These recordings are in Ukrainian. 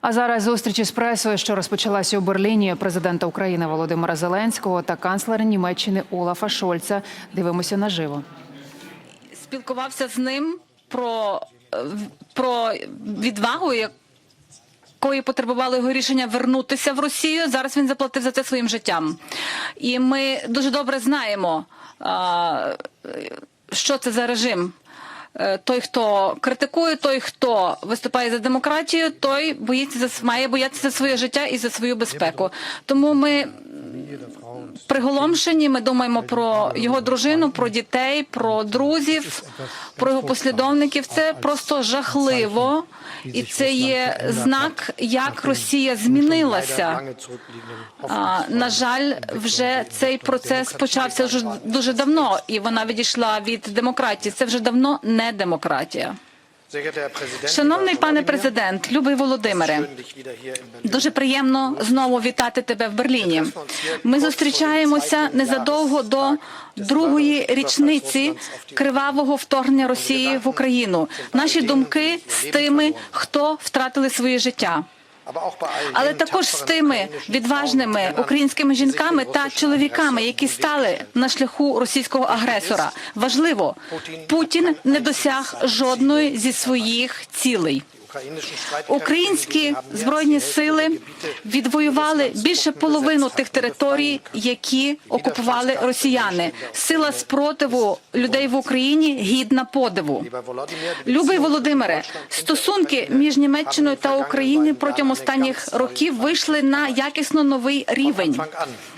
А зараз зустрічі з пресою, що розпочалася у Берліні президента України Володимира Зеленського та канцлера Німеччини Олафа Шольца. Дивимося наживо. спілкувався з ним про, е, про відвагу, якої потребувало його рішення вернутися в Росію. Зараз він заплатив за це своїм життям. І ми дуже добре знаємо, що це за режим. Е, Той, хто критикує, той, хто виступає за демократію, той боїться за має боятися за своє життя і за свою безпеку. Тому ми приголомшені. Ми думаємо про його дружину, про дітей, про друзів, про його послідовників. Це просто жахливо, і це є знак, як Росія змінилася. А, на жаль, вже цей процес почався дуже давно, і вона відійшла від демократії. Це вже давно не демократія. Шановний пане президент, любий Володимире, дуже приємно знову вітати тебе в Берліні. Ми зустрічаємося незадовго до другої річниці кривавого вторгнення Росії в Україну. Наші думки з тими, хто втратили своє життя. Але також з тими відважними українськими жінками та чоловіками, які стали на шляху російського агресора. Важливо, Путін не досяг жодної зі своїх цілей. Українські збройні сили відвоювали більше половину тих територій, які окупували росіяни. Сила спротиву людей в Україні гідна подиву. Любий Володимире, стосунки між Німеччиною та Україною протягом останніх років вийшли на якісно новий рівень.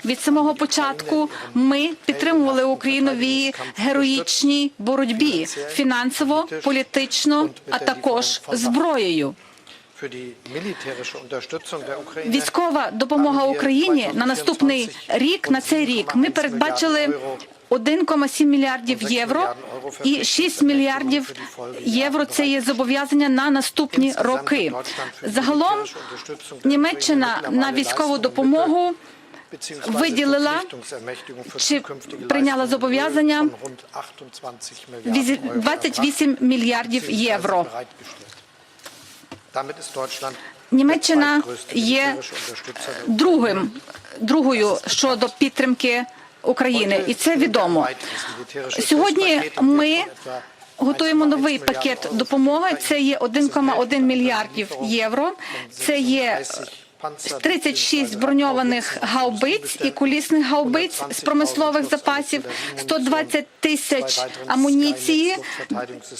Від самого початку ми підтримували Україну в її героїчній боротьбі фінансово, політично, а також зброєю. Військова допомога Україні на наступний рік на цей рік ми передбачили 1,7 мільярдів євро і 6 мільярдів євро. Це є зобов'язання на наступні роки. Загалом Німеччина на військову допомогу виділила чи прийняла зобов'язання 28 мільярдів євро. Німеччина є другим другою щодо підтримки України, і це відомо. Сьогодні ми готуємо новий пакет допомоги. Це є 1,1 мільярдів євро. Це є 36 броньованих гаубиць і кулісних гаубиць з промислових запасів, 120 тисяч амуніції,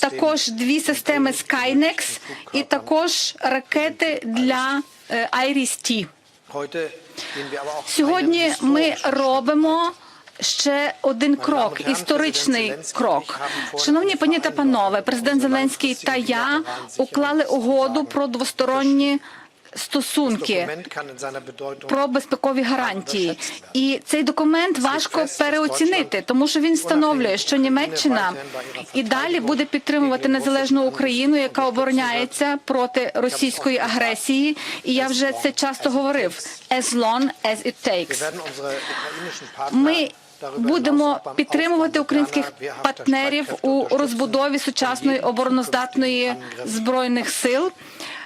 також дві системи Skynex і також ракети для Айріс-Ті. Сьогодні ми робимо ще один крок, історичний крок. Шановні пані та панове, президент Зеленський та я уклали угоду про двосторонні стосунки про безпекові гарантії, і цей документ важко переоцінити, тому що він встановлює, що Німеччина і далі буде підтримувати незалежну Україну, яка обороняється проти російської агресії. І я вже це часто говорив: as long as it takes. Ми Будемо підтримувати українських партнерів у розбудові сучасної обороноздатної збройних сил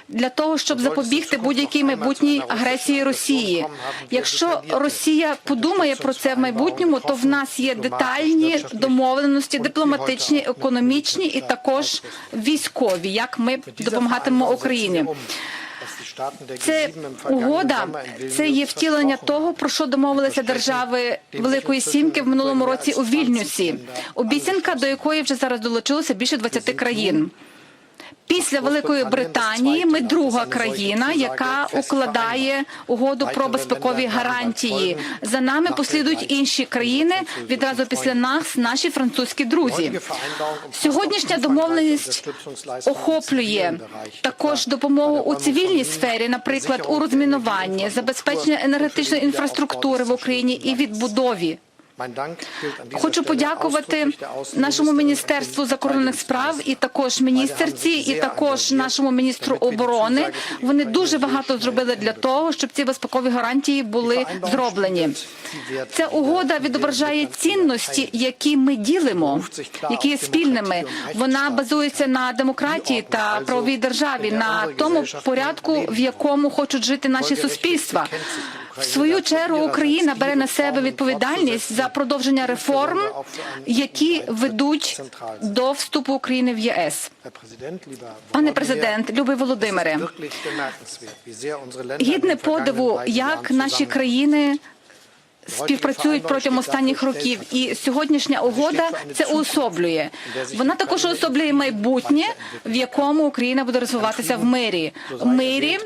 для того, щоб запобігти будь-якій майбутній агресії Росії. Якщо Росія подумає про це в майбутньому, то в нас є детальні домовленості, дипломатичні, економічні і також військові, як ми допомагатимемо Україні. Це угода, це є втілення того, про що домовилися держави Великої Сімки в минулому році у Вільнюсі. Обіцянка, до якої вже зараз долучилося більше 20 країн. Після Великої Британії ми друга країна, яка укладає угоду про безпекові гарантії. За нами послідують інші країни. Відразу після нас наші французькі друзі. Сьогоднішня домовленість охоплює також допомогу у цивільній сфері, наприклад, у розмінуванні, забезпечення енергетичної інфраструктури в Україні і відбудові. Хочу подякувати нашому міністерству закордонних справ і також міністерці, і також нашому міністру оборони. Вони дуже багато зробили для того, щоб ці безпекові гарантії були зроблені. Ця угода відображає цінності, які ми ділимо, які є спільними. Вона базується на демократії та правовій державі, на тому порядку, в якому хочуть жити наші суспільства. В свою чергу Україна бере на себе відповідальність за продовження реформ, які ведуть до вступу України в ЄС. Пане президент, любий Володимире, гідне подиву, як наші країни співпрацюють протягом останніх років, і сьогоднішня угода це уособлює. Вона також уособлює майбутнє, в якому Україна буде розвиватися в мирі. Мирі,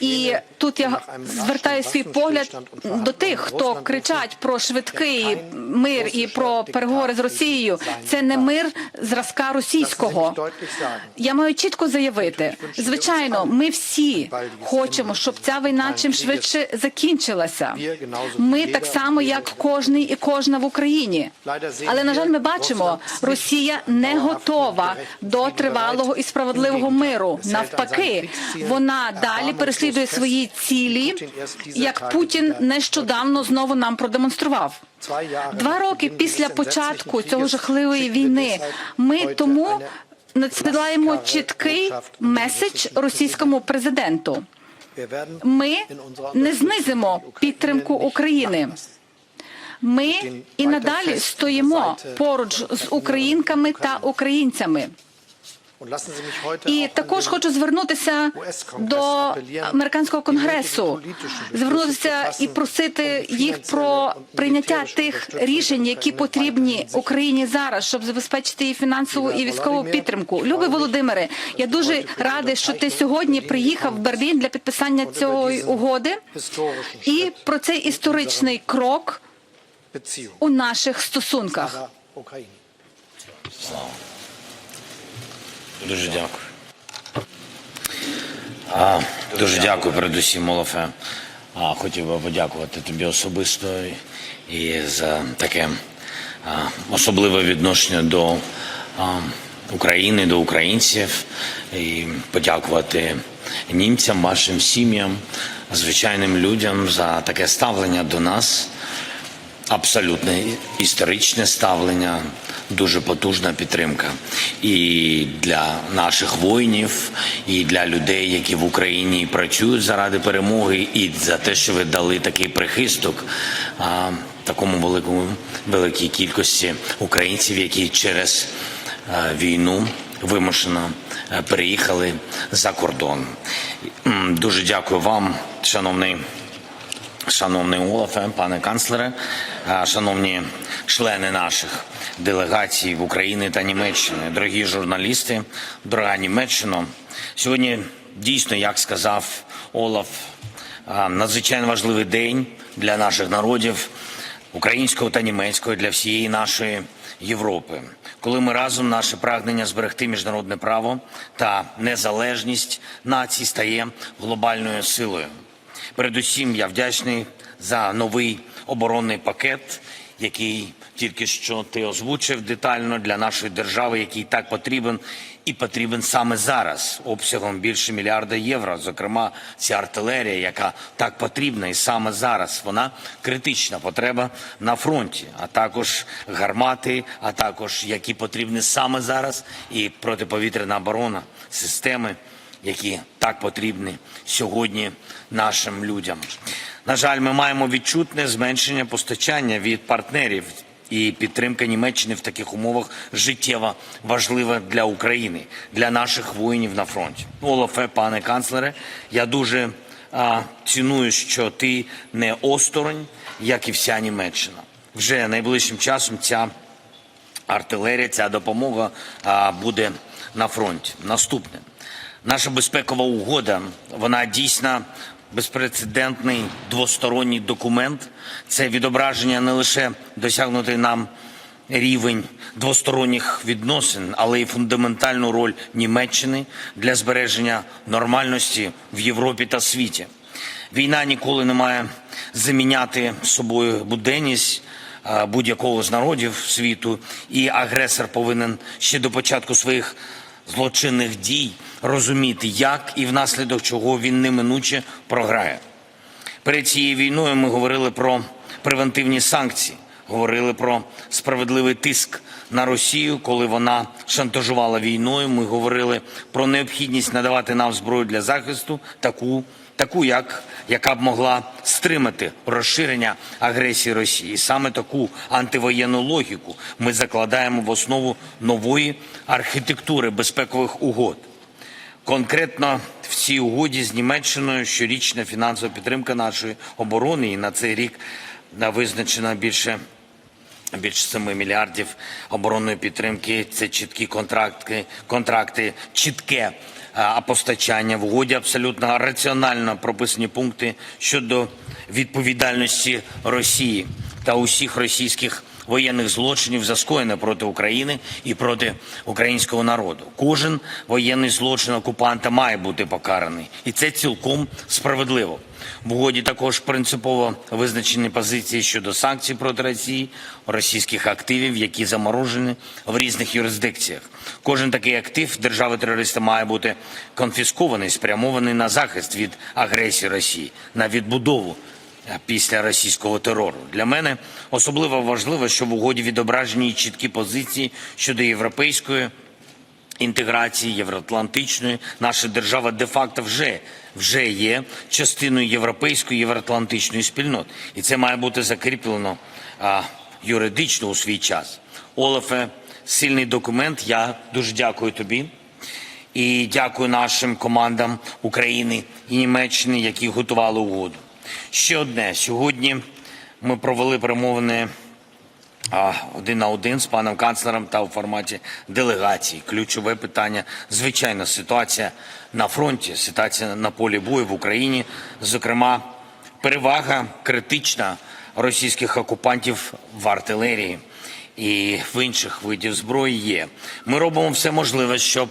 і тут я звертаю свій погляд до тих, хто кричать про швидкий мир і про переговори з Росією. Це не мир зразка російського. Я маю чітко заявити, звичайно, ми всі хочемо, щоб ця війна чим швидше закінчилася. Ми так само, як кожний і кожна в Україні. Але на жаль, ми бачимо, Росія не готова до тривалого і справедливого миру. Навпаки, вона далі переслідує свої цілі, як Путін нещодавно знову нам продемонстрував. Два роки після початку цього жахливої війни ми тому надсилаємо чіткий меседж російському президенту. Ми не знизимо підтримку України. Ми і надалі стоїмо поруч з українками та українцями. І також хочу звернутися до американського конгресу, звернутися і просити їх про прийняття тих рішень, які потрібні Україні зараз, щоб забезпечити її фінансову і військову підтримку. Любий Володимире, я дуже радий, що ти сьогодні приїхав в Берлін для підписання цієї угоди і про цей історичний крок у наших стосунках. Дуже дякую. А, дуже дякую передусім, Олафе. А, хотів би подякувати тобі особисто і за таке а, особливе відношення до а, України, до українців, і подякувати німцям, вашим сім'ям, звичайним людям за таке ставлення до нас абсолютно історичне ставлення, дуже потужна підтримка і для наших воїнів, і для людей, які в Україні працюють заради перемоги, і за те, що ви дали такий прихисток а, такому великому великій кількості українців, які через а, війну вимушено е, переїхали за кордон. Дуже дякую вам, шановний. Шановний Олафе, пане канцлере, шановні члени наших делегацій в Україні та Німеччини, дорогі журналісти, дорога Німеччина. Сьогодні дійсно, як сказав Олаф, надзвичайно важливий день для наших народів, українського та німецького, для всієї нашої Європи, коли ми разом наше прагнення зберегти міжнародне право та незалежність націй стає глобальною силою. Передусім, я вдячний за новий оборонний пакет, який тільки що ти озвучив детально для нашої держави, який так потрібен і потрібен саме зараз, обсягом більше мільярда євро. Зокрема, ця артилерія, яка так потрібна, і саме зараз вона критична потреба на фронті, а також гармати, а також які потрібні саме зараз, і протиповітряна оборона, системи які так потрібні сьогодні нашим людям. На жаль, ми маємо відчутне зменшення постачання від партнерів. І підтримка Німеччини в таких умовах життєво важлива для України, для наших воїнів на фронті. Олафе, пане канцлере, я дуже а, ціную, що ти не осторонь, як і вся Німеччина. Вже найближчим часом ця артилерія, ця допомога а, буде на фронті. Наступне. Наша безпекова угода, вона дійсно безпрецедентний двосторонній документ. Це відображення не лише досягнутий нам рівень двосторонніх відносин, але й фундаментальну роль Німеччини для збереження нормальності в Європі та світі. Війна ніколи не має заміняти собою буденність, будь-якого з народів світу, і агресор повинен ще до початку своїх злочинних дій розуміти, як і внаслідок чого він неминуче програє. Перед цією війною ми говорили про превентивні санкції, говорили про справедливий тиск на Росію, коли вона шантажувала війною. Ми говорили про необхідність надавати нам зброю для захисту, таку, таку як, яка б могла стримати розширення агресії Росії. Саме таку антивоєнну логіку ми закладаємо в основу нової архітектури безпекових угод. Конкретно в цій угоді з Німеччиною щорічна фінансова підтримка нашої оборони, і на цей рік е, визначено більше більше 7 мільярдів оборонної підтримки. Це чіткі контракти, контракти чітке а, постачання в угоді. Абсолютно раціонально прописані пункти щодо відповідальності Росії та усіх російських воєнних злочинів за скоєне проти України і проти українського народу. Кожен воєнний злочин окупанта має бути покараний, і це цілком справедливо. В угоді також принципово визначені позиції щодо санкцій проти Росії, російських активів, які заморожені в різних юрисдикціях. Кожен такий актив держави-терориста має бути конфіскований, спрямований на захист від агресії Росії, на відбудову після російського терору. Для мене особливо важливо, що в угоді відображені чіткі позиції щодо європейської інтеграції євроатлантичної. Наша держава де-факто вже, вже є частиною європейської євроатлантичної спільноти. І це має бути закріплено а, юридично у свій час. Олафе, сильний документ. Я дуже дякую тобі. І дякую нашим командам України і Німеччини, які готували угоду. Ще одне. Сьогодні ми провели перемовини один на один з паном канцлером та у форматі делегації. Ключове питання, звичайно, ситуація на фронті, ситуація на полі бою в Україні, зокрема, перевага критична російських окупантів в артилерії і в інших видів зброї є. Ми робимо все можливе, щоб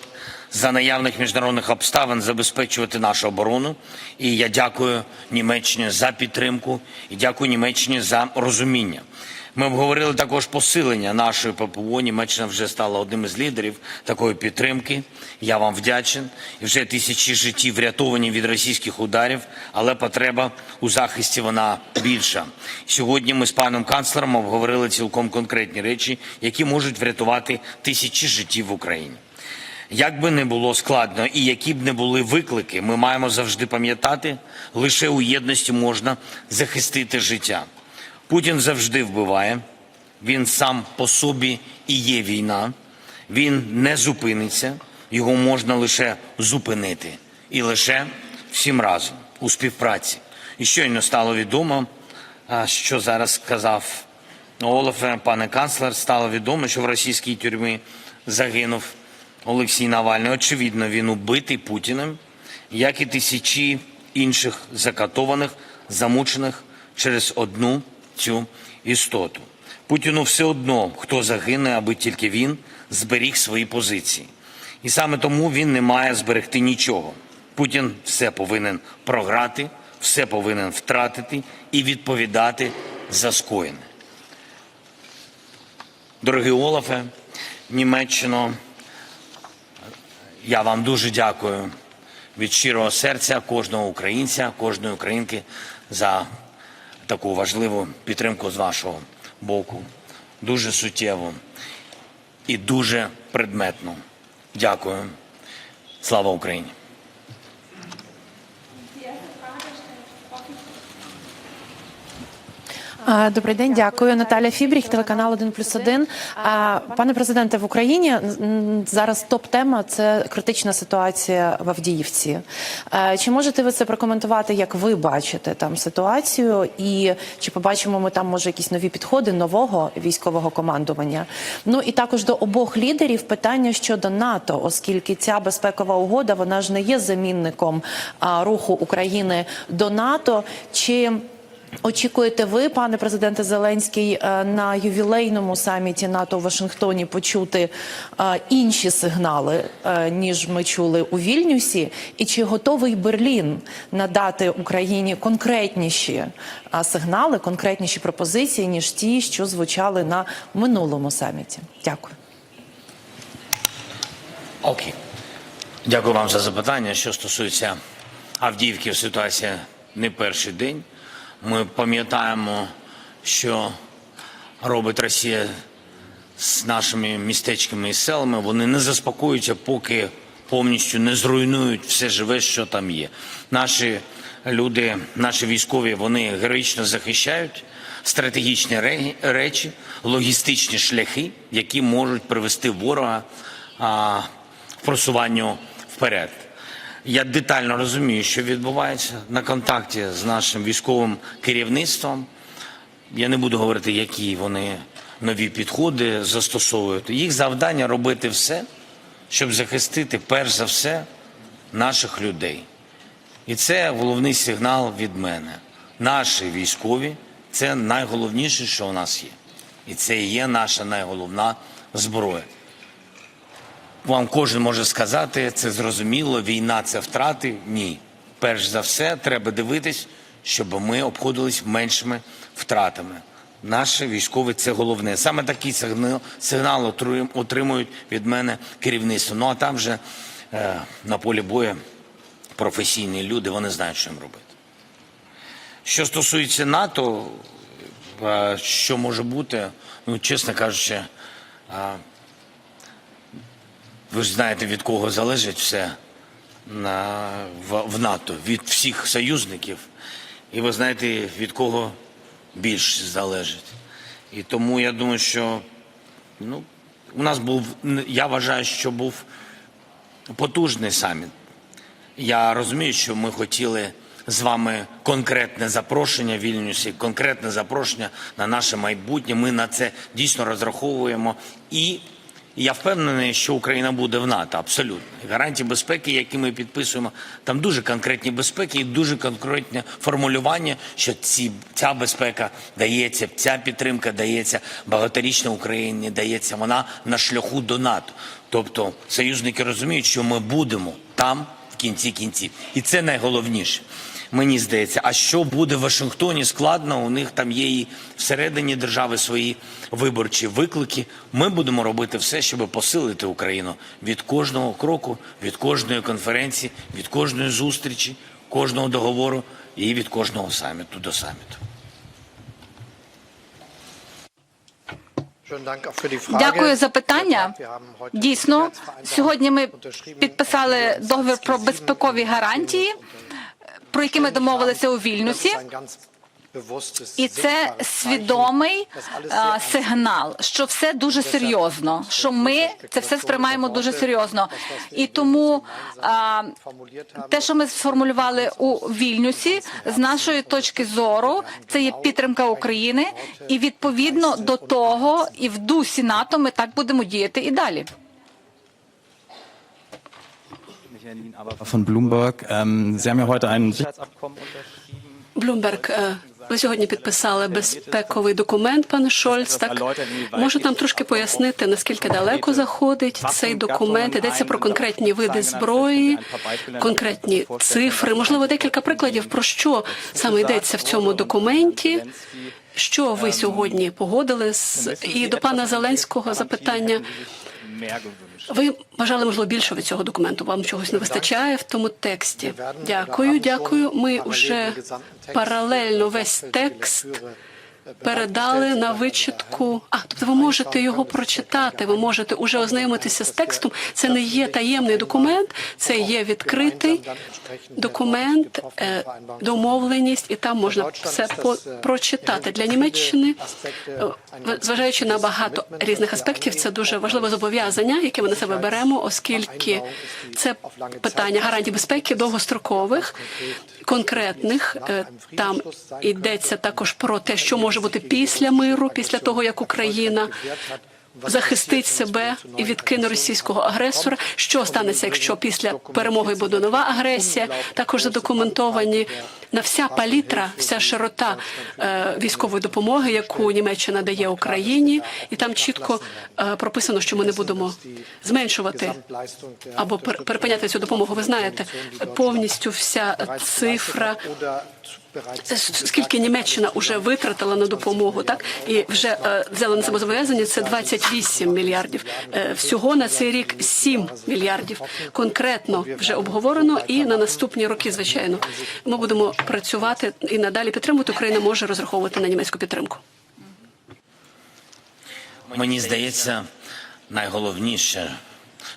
за наявних міжнародних обставин забезпечувати нашу оборону. І я дякую Німеччині за підтримку і дякую Німеччині за розуміння. Ми обговорили також посилення нашої ППО. Німеччина вже стала одним із лідерів такої підтримки. Я вам вдячен. І вже тисячі життів врятовані від російських ударів, але потреба у захисті вона більша. Сьогодні ми з паном канцлером обговорили цілком конкретні речі, які можуть врятувати тисячі життів в Україні. Як би не було складно і які б не були виклики, ми маємо завжди пам'ятати, лише у єдності можна захистити життя. Путін завжди вбиває, він сам по собі і є війна, він не зупиниться, його можна лише зупинити. І лише всім разом у співпраці. І щойно стало відомо, що зараз сказав Олафе, пане канцлер, стало відомо, що в російській тюрмі загинув Олексій Навальний. Очевидно, він убитий Путіним, як і тисячі інших закатованих, замучених через одну цю істоту. Путіну все одно, хто загине, аби тільки він зберіг свої позиції. І саме тому він не має зберегти нічого. Путін все повинен програти, все повинен втратити і відповідати за скоєне. Дорогий Олафе, Німеччино, я вам дуже дякую від щирого серця кожного українця, кожної українки за таку важливу підтримку з вашого боку. Дуже суттєву і дуже предметну. Дякую. Слава Україні! Добрий день, дякую. Наталя Фібріх, телеканал 1 плюс 1. Пане президенте, в Україні зараз топ-тема це критична ситуація в Авдіївці. Чи можете ви це прокоментувати, як ви бачите там ситуацію? І чи побачимо ми там може якісь нові підходи нового військового командування? Ну і також до обох лідерів питання щодо НАТО, оскільки ця безпекова угода вона ж не є замінником руху України до НАТО. Чи Очікуєте ви, пане президенте Зеленський, е, на ювілейному саміті НАТО у Вашингтоні почути е, інші сигнали, е, ніж ми чули у Вільнюсі? І чи готовий Берлін надати Україні конкретніші сигнали, конкретніші пропозиції, ніж ті, що звучали на минулому саміті? Дякую. Окей. Дякую вам за запитання. Що стосується Авдіївки, ситуація не перший день. Ми пам'ятаємо, що робить Росія з нашими містечками і селами. Вони не заспокоюються, поки повністю не зруйнують все живе, що там є. Наші люди, наші військові, вони героїчно захищають стратегічні речі, логістичні шляхи, які можуть привести ворога в просуванню вперед. Я детально розумію, що відбувається на контакті з нашим військовим керівництвом. Я не буду говорити, які вони нові підходи застосовують. Їх завдання робити все, щоб захистити перш за все наших людей. І це головний сигнал від мене. Наші військові це найголовніше, що у нас є. І це є наша найголовна зброя. Вам кожен може сказати, це зрозуміло, війна це втрати. Ні. Перш за все, треба дивитись, щоб ми обходились меншими втратами. Наші військові це головне. Саме сигнал, сигнал отримують від мене керівництво. Ну а там вже е, на полі бою професійні люди, вони знають, що їм робити. Що стосується НАТО, е, що може бути, ну, чесно кажучи, е, ви ж знаєте, від кого залежить все на, в, в НАТО, від всіх союзників. І ви знаєте, від кого більш залежить. І тому я думаю, що ну, у нас був, я вважаю, що був потужний саміт. Я розумію, що ми хотіли з вами конкретне запрошення Вільнюсі, конкретне запрошення на наше майбутнє. Ми на це дійсно розраховуємо. І я впевнений, що Україна буде в НАТО абсолютно. Гарантії безпеки, які ми підписуємо, там дуже конкретні безпеки і дуже конкретне формулювання, що ці, ця безпека дається, ця підтримка дається багаторічна Україні, дається вона на шляху до НАТО. Тобто союзники розуміють, що ми будемо там в кінці кінців, і це найголовніше. Мені здається, а що буде в Вашингтоні? Складно. У них там є і всередині держави свої виборчі виклики. Ми будемо робити все, щоб посилити Україну від кожного кроку, від кожної конференції, від кожної зустрічі, кожного договору і від кожного саміту до саміту. Дякую за питання. Дійсно, сьогодні ми підписали договір про безпекові гарантії, про які ми домовилися у Вільнюсі. І це свідомий а, сигнал, що все дуже серйозно, що ми це все сприймаємо дуже серйозно. І тому а, те, що ми сформулювали у Вільнюсі, з нашої точки зору, це є підтримка України, і відповідно до того, і в дусі НАТО ми так будемо діяти і далі. Von Bloomberg. Ähm, Sie haben ja heute ein Sicherheitsabkommen unterschrieben. Блумберг, е, ви сьогодні підписали безпековий документ, пане Шольц. Так можете нам трошки пояснити, наскільки далеко заходить цей документ? Йдеться про конкретні види зброї, конкретні цифри. Можливо, декілька прикладів про що саме йдеться в цьому документі. Що ви сьогодні погодили з і до пана Зеленського запитання? Ви бажали можливо більше від цього документу? Вам чогось не вистачає в тому тексті? Дякую, дякую. Ми вже паралельно весь текст передали на вичитку. А тобто ви можете його прочитати. Ви можете уже ознайомитися з текстом. Це не є таємний документ, це є відкритий документ, е, домовленість, і там можна все прочитати для Німеччини. е, Зважаючи на багато різних аспектів, це дуже важливе зобов'язання, яке ми на себе беремо, оскільки це питання гарантій безпеки довгострокових, конкретних. Е, Там йдеться також про те, що може бути після миру, після того як Україна захистить себе і відкине російського агресора. Що станеться, якщо після перемоги буде нова агресія? Також задокументовані на вся палітра, вся широта е, військової допомоги, яку Німеччина дає Україні, і там чітко е, прописано, що ми не будемо зменшувати або пер- перепиняти цю допомогу. Ви знаєте, повністю вся цифра. Скільки Німеччина вже витратила на допомогу, так і вже е, взяла на себе зобов'язання, це 28 мільярдів. Е, всього на цей рік 7 мільярдів. Конкретно вже обговорено, і на наступні роки, звичайно, ми будемо працювати і надалі підтримувати. Україна може розраховувати на німецьку підтримку. Мені здається, найголовніше,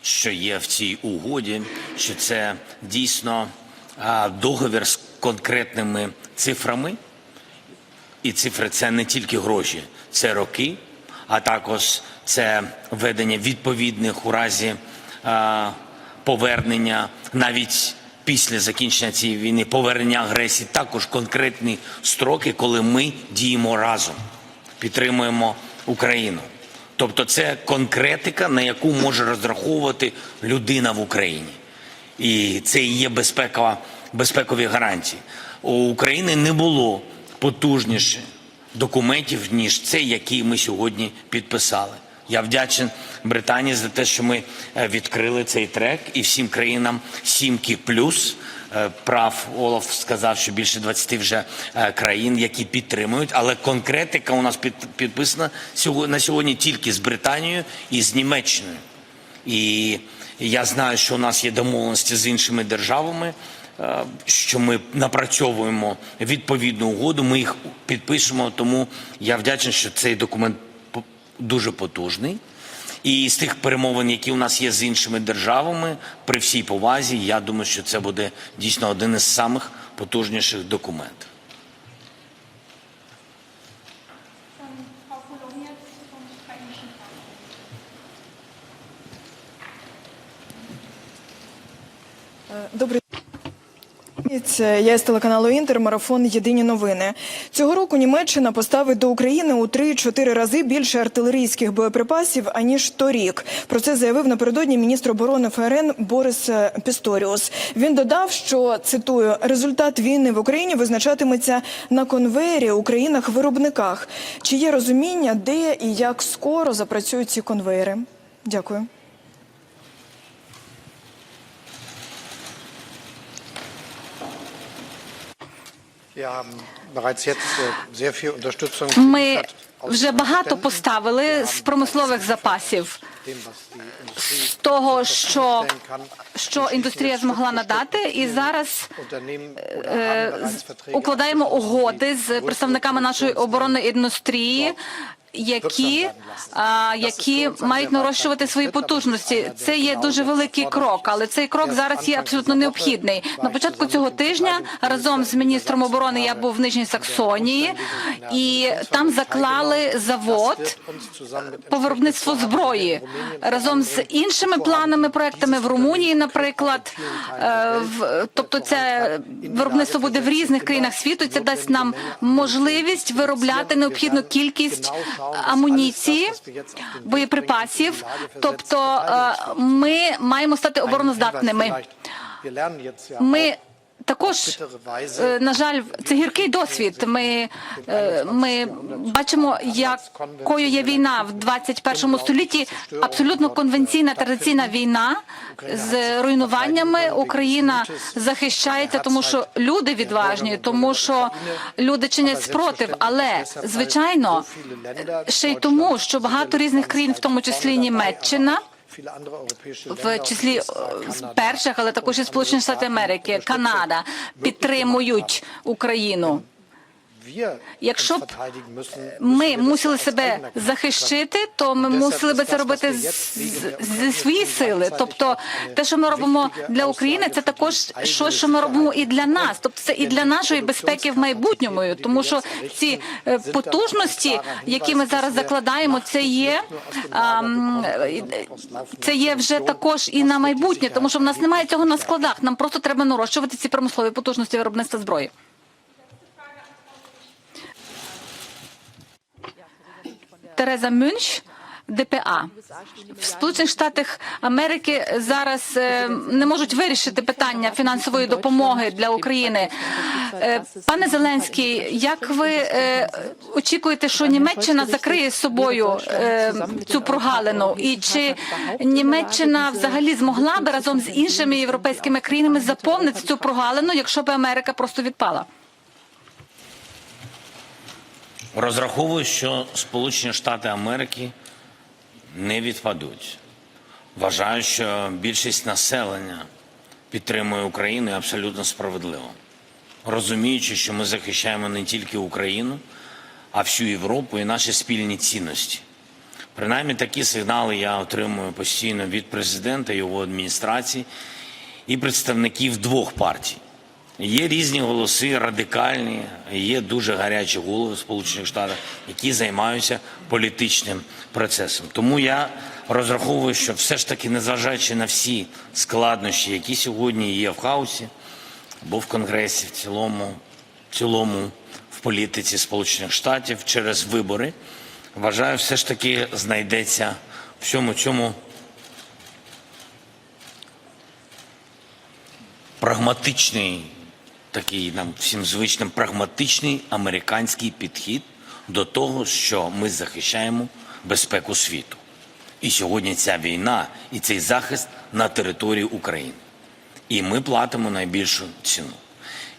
що є в цій угоді, що це дійсно договір з конкретними цифрами. І цифри це не тільки гроші, це роки, а також це ведення відповідних у разі повернення навіть після закінчення цієї війни, повернення агресії, також конкретні строки, коли ми діємо разом, підтримуємо Україну. Тобто це конкретика, на яку може розраховувати людина в Україні. І це і є безпекова, безпекові гарантії. У України не було потужніше документів, ніж цей, який ми сьогодні підписали. Я вдячен Британії за те, що ми е, відкрили цей трек і всім країнам сімки плюс е, прав. Олаф сказав, що більше 20 вже е, країн, які підтримують. Але конкретика у нас під, підписана на сьогодні тільки з Британією і з Німеччиною. І я знаю, що у нас є домовленості з іншими державами, е, що ми напрацьовуємо відповідну угоду. Ми їх підпишемо. Тому я вдячний, що цей документ дуже потужний. І з тих перемовин, які у нас є з іншими державами, при всій повазі, я думаю, що це буде дійсно один із самих потужніших документів. Добрий я з телеканалу Інтер, марафон Єдині новини. Цього року Німеччина поставить до України у 3-4 рази більше артилерійських боєприпасів аніж торік. Про це заявив напередодні міністр оборони ФРН Борис Пісторіус. Він додав, що цитую результат війни в Україні визначатиметься на конвеєрі у країнах-виробниках. Чи є розуміння, де і як скоро запрацюють ці конвеєри? Дякую. Ми geliefert aus вже багато поставили з промислових запасів. З того, що, що індустрія змогла надати, і зараз е, укладаємо угоди з представниками нашої оборонної індустрії. Які, а, які мають нарощувати свої потужності, це є дуже великий крок, але цей крок зараз є абсолютно необхідний. На початку цього тижня разом з міністром оборони я був в Нижній Саксонії, і там заклали завод по виробництву зброї разом з іншими планами, проектами в Румунії, наприклад. Е, в- Тобто, це виробництво буде в різних країнах світу. Це дасть нам можливість виробляти необхідну кількість амуніції, боєприпасів. Тобто, е, ми маємо стати обороноздатними. Ми також, е, на жаль, це гіркий досвід. Ми, е, ми бачимо, якою є війна в 21 столітті. Абсолютно конвенційна традиційна війна з руйнуваннями. Україна захищається, тому що люди відважні, тому що люди чинять спротив. Але звичайно, ще й тому, що багато різних країн, в тому числі Німеччина в числі з перших, але також і Сполучені Штати Америки, Канада підтримують Україну. Якщо б ми мусили себе захищити, то ми мусили би це робити зі свої сили. Тобто, те, що ми робимо для України, це також щось, що ми робимо і для нас. Тобто, це і для нашої безпеки в майбутньому, тому що ці е, потужності, які ми зараз закладаємо, це є е, це є вже також і на майбутнє, тому що в нас немає цього на складах. Нам просто треба нарощувати ці промислові потужності виробництва зброї. Тереза Мюнч ДПА. В Сполучених Штатах Америки зараз е, не можуть вирішити питання фінансової допомоги для України. Е, Пане Зеленський, як ви е, очікуєте, що Німеччина закриє з собою цю прогалину? І чи Німеччина взагалі змогла би разом з іншими європейськими країнами заповнити цю прогалину, якщо б Америка просто відпала? Розраховую, що Сполучені Штати Америки не відпадуть. Вважаю, що більшість населення підтримує Україну абсолютно справедливо, розуміючи, що ми захищаємо не тільки Україну, а всю Європу і наші спільні цінності. Принаймні такі сигнали я отримую постійно від президента, його адміністрації і представників двох партій. Є різні голоси, радикальні, є дуже гарячі голови в Сполучених Штатах, які займаються політичним процесом. Тому я розраховую, що все ж таки, незважаючи на всі складнощі, які сьогодні є в хаосі або в Конгресі, в цілому, в цілому в політиці Сполучених Штатів через вибори, вважаю, все ж таки знайдеться всьому цьому прагматичний, такий нам всім звичним прагматичний американський підхід до того, що ми захищаємо безпеку світу. І сьогодні ця війна і цей захист на території України. І ми платимо найбільшу ціну.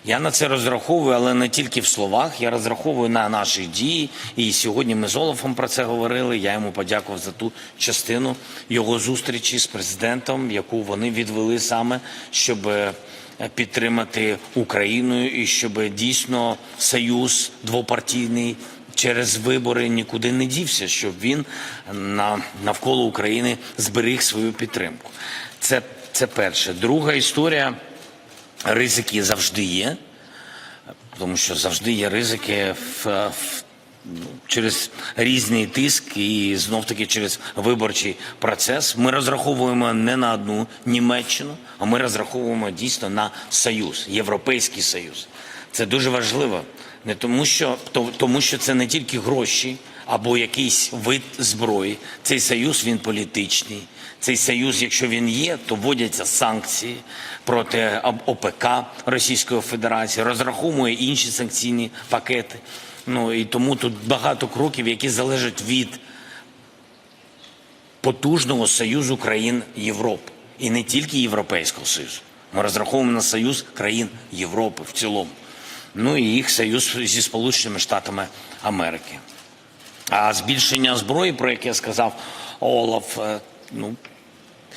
Я на це розраховую, але не тільки в словах. Я розраховую на наші дії. І сьогодні ми з Олафом про це говорили. Я йому подякував за ту частину його зустрічі з президентом, яку вони відвели саме, щоб е, підтримати Україну і щоб дійсно союз двопартійний через вибори нікуди не дівся, щоб він на навколо України зберіг свою підтримку. Це, це перше. Друга історія. Ризики завжди є, тому що завжди є ризики в, в, через різний тиск і знов таки через виборчий процес. Ми розраховуємо не на одну Німеччину, а ми розраховуємо дійсно на союз, європейський союз. Це дуже важливо, не тому, що тому, що це не тільки гроші або якийсь вид зброї. Цей союз він політичний. Цей союз, якщо він є, то вводяться санкції проти ОПК Російської Федерації, розраховує інші санкційні пакети. Ну і тому тут багато кроків, які залежать від потужного союзу країн Європи і не тільки Європейського союзу. Ми розраховуємо на союз країн Європи в цілому. Ну і їх союз зі Сполученими Штатами Америки. А збільшення зброї, про яке сказав Олаф, е, ну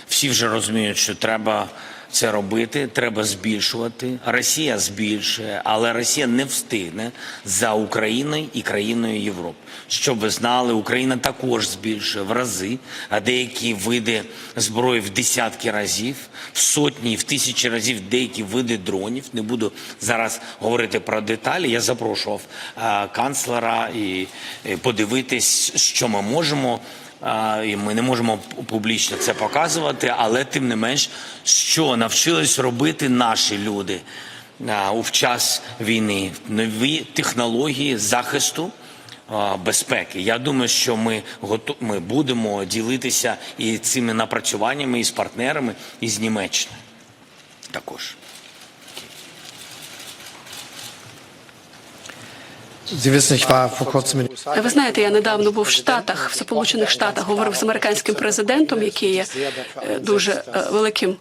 всі вже розуміють, що треба це робити, треба збільшувати. Росія збільшує, але Росія не встигне за Україною і країною Європи. Щоб ви знали, Україна також збільшує в рази, а деякі види зброї в десятки разів, в сотні, в тисячі разів деякі види дронів. Не буду зараз говорити про деталі. Я запрошував канцлера і подивитись, що ми можемо. І ми не можемо публічно це показувати, але тим не менш, що навчились робити наші люди у час війни, нові технології захисту. Безпеки. Я думаю, що ми готу... ми будемо ділитися і цими напрацюваннями і з партнерами, і з Німеччиною також. Ви знаєте, я недавно був в Штатах, в Сполучених Штатах, говорив з американським президентом, який є е, дуже е, великим.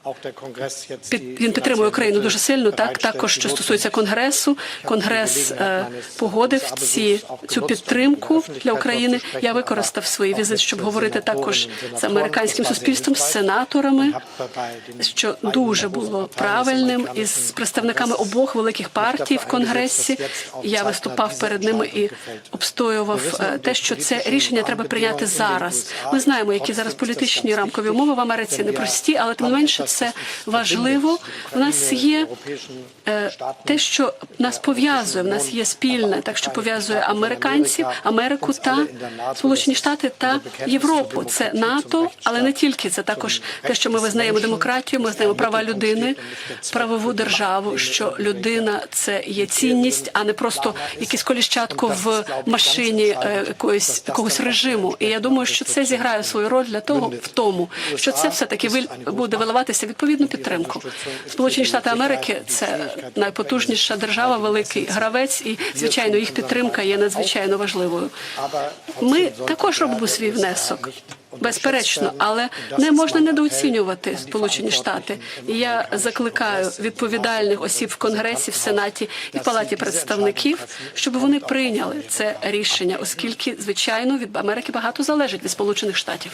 він підтримує Україну дуже сильно. Так також що стосується конгресу. Конгрес е, погодив ці цю підтримку для України. Я використав свій візит, щоб говорити також з американським суспільством, з сенаторами, що дуже було правильним із представниками обох великих партій в конгресі. Я виступав перед ними і обстоював е, те, що це рішення треба прийняти зараз. Ми знаємо, які зараз політичні рамкові умови в Америці непрості, але тим не менше це важливо. У нас є те, що нас пов'язує. В нас є спільне, так що пов'язує американців, Америку та Сполучені Штати та Європу. Це НАТО, але не тільки це також те, що ми визнаємо демократію, ми визнаємо права людини, правову державу. Що людина це є цінність, а не просто якісь колішні в машині е, якоїсь якогось режиму. І я думаю, що це зіграє свою роль для того, в тому, що це все таки буде виливатися відповідну підтримку. Сполучені Штати Америки це найпотужніша держава, великий гравець, і звичайно їх підтримка є надзвичайно важливою. Ми також робимо свій внесок. Безперечно, але не можна недооцінювати Сполучені Штати. І я закликаю відповідальних осіб в Конгресі, в Сенаті і в Палаті представників, щоб вони прийняли це рішення, оскільки звичайно від Америки багато залежить від Сполучених Штатів.